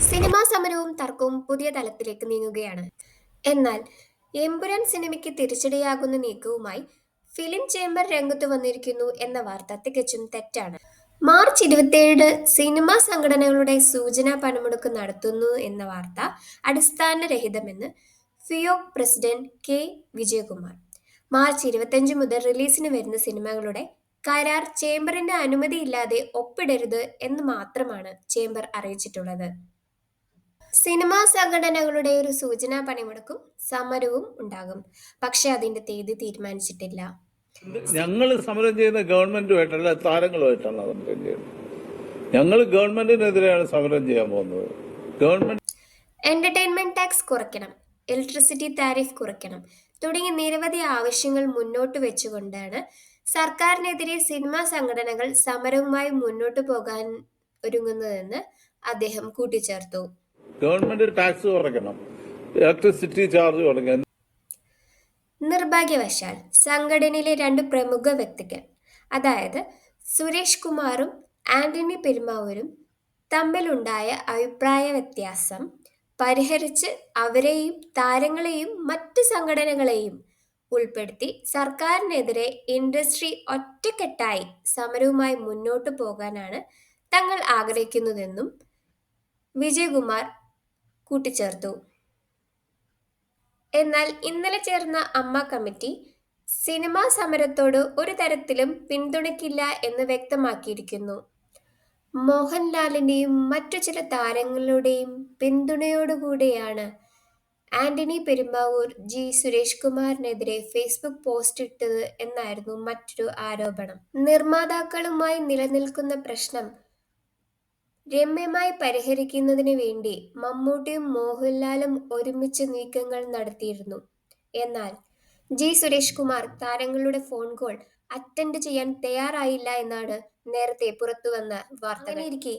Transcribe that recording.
Cinema സമരവും തർക്കവും പുതിയ തലത്തിലേക്ക് നീങ്ങുകയാണ്. എന്നാൽ എമ്പുരാൻ സിനിമയ്ക്ക് തിരിച്ചടിയാകുന്ന നീക്കവുമായി ഫിലിം ചേംബർ രംഗത്ത് വന്നിരിക്കുന്നു എന്ന വാർത്ത തികച്ചും തെറ്റാണ്. മാർച്ച് ഇരുപത്തിയേഴ് സിനിമാ സംഘടനകളുടെ സൂചനാ പണിമുടക്ക് നടത്തുന്നു എന്ന വാർത്ത അടിസ്ഥാനരഹിതമെന്ന് FEUOK president K. Vijayakumar. March ഇരുപത്തിയഞ്ച് മുതൽ റിലീസിന് വരുന്ന സിനിമകളുടെ കരാർ ചേംബറിന്റെ അനുമതിയില്ലാതെ ഒപ്പിടരുത് എന്ന് മാത്രമാണ് ചേംബർ അറിയിച്ചിട്ടുള്ളത്. സിനിമാ സംഘടനകളുടെ ഒരു സൂചനാ പണിമുടക്കും സമരവും ഉണ്ടാകും. പക്ഷെ അതിന്റെ തീയതി തീരുമാനിച്ചിട്ടില്ല. ഞങ്ങൾ സമരം ചെയ്യുന്ന ഗവൺമെന്റുമായിട്ടല്ല താരങ്ങളുമായിട്ടാണ് സമരം ചെയ്യുന്നത്. ഞങ്ങൾ ഗവൺമെന്റിനെതിരെയാണ് സമരം ചെയ്യാൻ പോകുന്നത്. ഗവൺമെന്റ് എന്റർടൈൻമെന്റ് ടാക്സ് കുറയ്ക്കണം ഇലക്ട്രിസിറ്റി താരിഫ് കുറയ്ക്കണം തുടങ്ങിയ നിരവധി ആവശ്യങ്ങൾ മുന്നോട്ട് വെച്ചുകൊണ്ടാണ് സർക്കാരിനെതിരെ സിനിമാ സംഘടനകൾ സമരവുമായി മുന്നോട്ടു പോകാൻ ഒരുങ്ങുന്നതെന്ന് അദ്ദേഹം കൂട്ടിച്ചേർത്തു. ഗവൺമെന്റ് ടാക്സ് കുറയ്ക്കണം. ഇലക്ട്രിസിറ്റി ചാർജ് കുറയ്ക്കണം. നിർഭാഗ്യവശാൽ സംഘടനയിലെ രണ്ട് പ്രമുഖ വ്യക്തികൾ അതായത് സുരേഷ് കുമാറും ആന്റണി പെരുമാവൂരും തമ്മിലുണ്ടായ അഭിപ്രായ വ്യത്യാസം പരിഹരിച്ച് അവരെയും താരങ്ങളെയും മറ്റ് സംഘടനകളെയും ഉൾപ്പെടുത്തി സർക്കാരിനെതിരെ ഇൻഡസ്ട്രി ഒറ്റക്കെട്ടായി സമരവുമായി മുന്നോട്ടു പോകാനാണ് തങ്ങൾ ആഗ്രഹിക്കുന്നതെന്നും വിജയകുമാർ കൂട്ടിച്ചേർത്തു. എന്നാൽ ഇന്നലെ ചേർന്ന അമ്മ കമ്മിറ്റി സിനിമാ സമരത്തോട് ഒരു തരത്തിലും പിന്തുണയ്ക്കില്ല എന്ന് വ്യക്തമാക്കിയിരിക്കുന്നു. മോഹൻലാലിന്റെയും മറ്റു ചില താരങ്ങളുടെയും പിന്തുണയോടുകൂടിയാണ് ആന്റണി പെരുമ്പാവൂർ ജി സുരേഷ് കുമാറിനെതിരെ ഫേസ്ബുക്ക് പോസ്റ്റ് ഇട്ടത് എന്നായിരുന്നു മറ്റൊരു ആരോപണം. നിർമ്മാതാക്കളുമായി നിലനിൽക്കുന്ന പ്രശ്നം രമ്യമായി പരിഹരിക്കുന്നതിന് വേണ്ടി മമ്മൂട്ടിയും മോഹൻലാലും ഒരുമിച്ച് നീക്കങ്ങൾ നടത്തിയിരുന്നു. എന്നാൽ ജി സുരേഷ് കുമാർ താരങ്ങളുടെ ഫോൺ കോൾ അറ്റൻഡ് ചെയ്യാൻ തയ്യാറായില്ല എന്നാണ് നേരത്തെ പുറത്തുവന്ന വാർത്തകൾ. ഇരിക്കെ